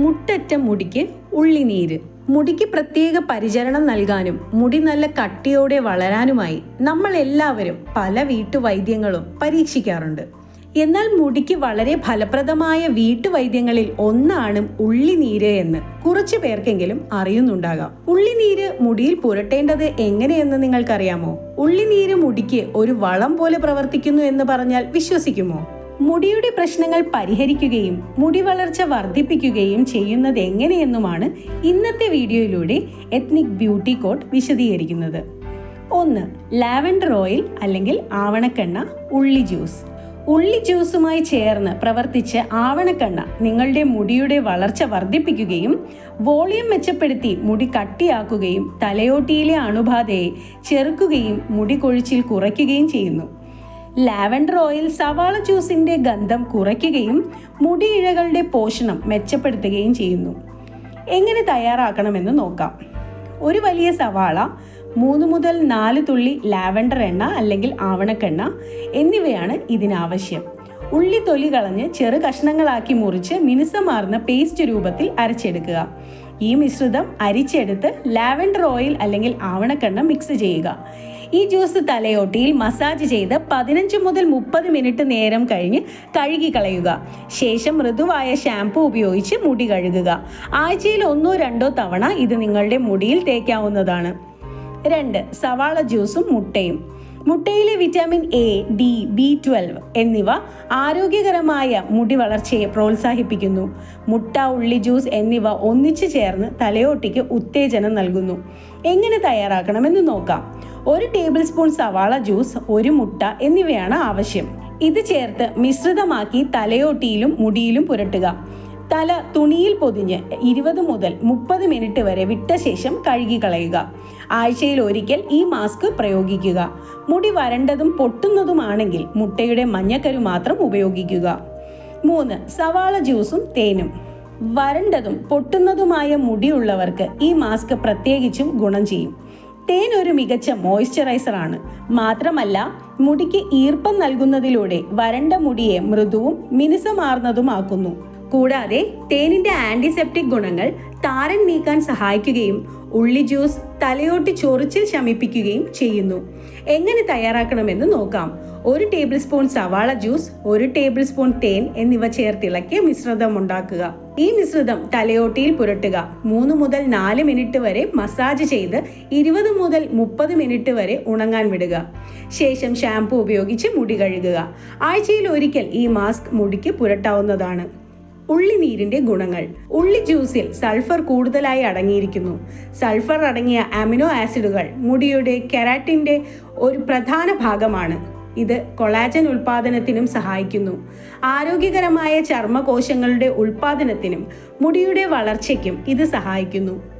മുട്ടറ്റ മുടിക്ക് ഉള്ളിനീര്. മുടിക്ക് പ്രത്യേക പരിചരണം നൽകാനും മുടി നല്ല കട്ടിയോടെ വളരാനുമായി നമ്മൾ എല്ലാവരും പല വീട്ടുവൈദ്യങ്ങളും പരീക്ഷിക്കാറുണ്ട്. എന്നാൽ മുടിക്ക് വളരെ ഫലപ്രദമായ വീട്ടുവൈദ്യങ്ങളിൽ ഒന്നാണ് ഉള്ളിനീര് എന്ന് കുറച്ചു പേർക്കെങ്കിലും അറിയുന്നുണ്ടാകാം. ഉള്ളിനീര് മുടിയിൽ പുരട്ടേണ്ടത് എങ്ങനെയെന്ന് നിങ്ങൾക്കറിയാമോ? ഉള്ളിനീര് മുടിക്ക് ഒരു വളം പോലെ പ്രവർത്തിക്കുന്നു എന്ന് പറഞ്ഞാൽ വിശ്വസിക്കുമോ? മുടിയുടെ പ്രശ്നങ്ങൾ പരിഹരിക്കുകയും മുടി വളർച്ച വർദ്ധിപ്പിക്കുകയും ചെയ്യുന്നത് എങ്ങനെയെന്നുമാണ് ഇന്നത്തെ വീഡിയോയിലൂടെ എത്നിക് ബ്യൂട്ടി കോട്ട് വിശദീകരിക്കുന്നത്. ഒന്ന് ലാവൻഡർ ഓയിൽ അല്ലെങ്കിൽ ആവണക്കെണ്ണ ഉള്ളി ജ്യൂസ് ഉള്ളി ജ്യൂസുമായി ചേർന്ന് പ്രവർത്തിച്ച് ആവണക്കെണ്ണ നിങ്ങളുടെ മുടിയുടെ വളർച്ച വർദ്ധിപ്പിക്കുകയും വോളിയം മെച്ചപ്പെടുത്തി മുടി കട്ടിയാക്കുകയും തലയോട്ടിയിലെ അണുബാധയെ ചെറുക്കുകയും മുടി കൊഴിച്ചിൽ കുറയ്ക്കുകയും ചെയ്യുന്നു. ലാവൻഡർ ഓയിൽ സവാള ജ്യൂസിന്റെ ഗന്ധം കുറയ്ക്കുകയും മുടിയിഴകളുടെ പോഷണം മെച്ചപ്പെടുത്തുകയും ചെയ്യുന്നു. എങ്ങനെ തയ്യാറാക്കണമെന്ന് നോക്കാം. ഒരു വലിയ സവാള മൂന്ന് മുതൽ നാല് തുള്ളി ലാവൻഡർ എണ്ണ അല്ലെങ്കിൽ ആവണക്കെണ്ണ എന്നിവയാണ് ഇതിനാവശ്യം. ഉള്ളി തൊലി കളഞ്ഞ് ചെറു കഷ്ണങ്ങളാക്കി മുറിച്ച് മിനുസമാർന്ന പേസ്റ്റ് രൂപത്തിൽ അരച്ചെടുക്കുക. ഈ മിശ്രിതം അരിച്ചെടുത്ത് ലാവൻഡർ ഓയിൽ അല്ലെങ്കിൽ ആവണക്കെണ്ണ മിക്സ് ചെയ്യുക. ഈ ജ്യൂസ് തലയോട്ടിയിൽ മസാജ് ചെയ്ത് പതിനഞ്ച് മുതൽ മുപ്പത് മിനിറ്റ് നേരം കഴിഞ്ഞ് കഴുകി കളയുക. ശേഷം മൃദുവായ ഷാംപൂ ഉപയോഗിച്ച് മുടി കഴുകുക. ആഴ്ചയിൽ ഒന്നോ രണ്ടോ തവണ ഇത് നിങ്ങളുടെ മുടിയിൽ തേക്കാവുന്നതാണ്. രണ്ട് സവാള ജ്യൂസും മുട്ടയും. മുട്ടയിലെ vitamin A D B twelve എന്നിവ ആരോഗ്യകരമായ മുടി വളർച്ചയെ പ്രോത്സാഹിപ്പിക്കുന്നു. മുട്ട ഉള്ളി ജ്യൂസ് എന്നിവ ഒന്നിച്ചു ചേർന്ന് തലയോട്ടിക്ക് ഉത്തേജനം നൽകുന്നു. എങ്ങനെ തയ്യാറാക്കണമെന്ന് നോക്കാം. ഒരു ടേബിൾ സ്പൂൺ സവാള ജ്യൂസ് ഒരു മുട്ട എന്നിവയാണ് ആവശ്യം. ഇത് ചേർത്ത് മിശ്രിതമാക്കി തലയോട്ടിയിലും മുടിയിലും പുരട്ടുക. തല തുണിയിൽ പൊതിഞ്ഞ് ഇരുപത് മുതൽ മുപ്പത് മിനിറ്റ് വരെ വിട്ട ശേഷം കഴുകി കളയുക ആഴ്ചയിൽ ഒരിക്കൽ ഈ മാസ്ക് പ്രയോഗിക്കുക. മുടി വരണ്ടതും പൊട്ടുന്നതുമാണെങ്കിൽ മുട്ടയുടെ മഞ്ഞക്കരു മാത്രം ഉപയോഗിക്കുക. മൂന്ന് സവാള ജ്യൂസും തേനും. വരണ്ടതും പൊട്ടുന്നതുമായ മുടിയുള്ളവർക്ക് ഈ മാസ്ക് പ്രത്യേകിച്ചും ഗുണം ചെയ്യും. തേൻ ഒരു മികച്ച മോയ്സ്ചറൈസർ ആണ്. മാത്രമല്ല മുടിക്ക് ഈർപ്പം നൽകുന്നതിലൂടെ വരണ്ട മുടിയെ മൃദുവും മിനുസമാർന്നതുമാക്കുന്നു. കൂടാതെ തേനിന്റെ ആന്റിസെപ്റ്റിക് ഗുണങ്ങൾ താരൻ നീക്കാൻ സഹായിക്കുകയും ഉള്ളി ജ്യൂസ് തലയോട്ടി ചൊറിച്ചിൽ ശമിപ്പിക്കുകയും ചെയ്യുന്നു. എങ്ങനെ തയ്യാറാക്കണമെന്ന് നോക്കാം. ഒരു ടേബിൾ സ്പൂൺ സവാള ജ്യൂസ് ഒരു ടേബിൾ സ്പൂൺ തേൻ എന്നിവ ചേർത്തിളക്കിയ മിശ്രിതം ഉണ്ടാക്കുക. ഈ മിശ്രിതം തലയോട്ടിയിൽ പുരട്ടുക. മൂന്ന് മുതൽ നാല് മിനിറ്റ് വരെ മസാജ് ചെയ്ത് ഇരുപത് മുതൽ മുപ്പത് മിനിറ്റ് വരെ ഉണങ്ങാൻ വിടുക. ശേഷം ഷാംപൂ ഉപയോഗിച്ച് മുടി കഴുകുക. ആഴ്ചയിൽ ഒരിക്കൽ ഈ മാസ്ക് മുടിക്ക് പുരട്ടാവുന്നതാണ്. ഉള്ളിനീരിന്റെ ഗുണങ്ങൾ. ഉള്ളി ജ്യൂസിൽ സൾഫർ കൂടുതലായി അടങ്ങിയിരിക്കുന്നു. സൾഫർ അടങ്ങിയ അമിനോ ആസിഡുകൾ മുടിയുടെ കെരാറ്റിന്റെ ഒരു പ്രധാന ഭാഗമാണ്. ഇത് കൊളാജൻ ഉൽപാദനത്തിനും സഹായിക്കുന്നു. ആരോഗ്യകരമായ ചർമ്മകോശങ്ങളുടെ ഉൽപാദനത്തിനും മുടിയുടെ വളർച്ചയ്ക്കും ഇത് സഹായിക്കുന്നു.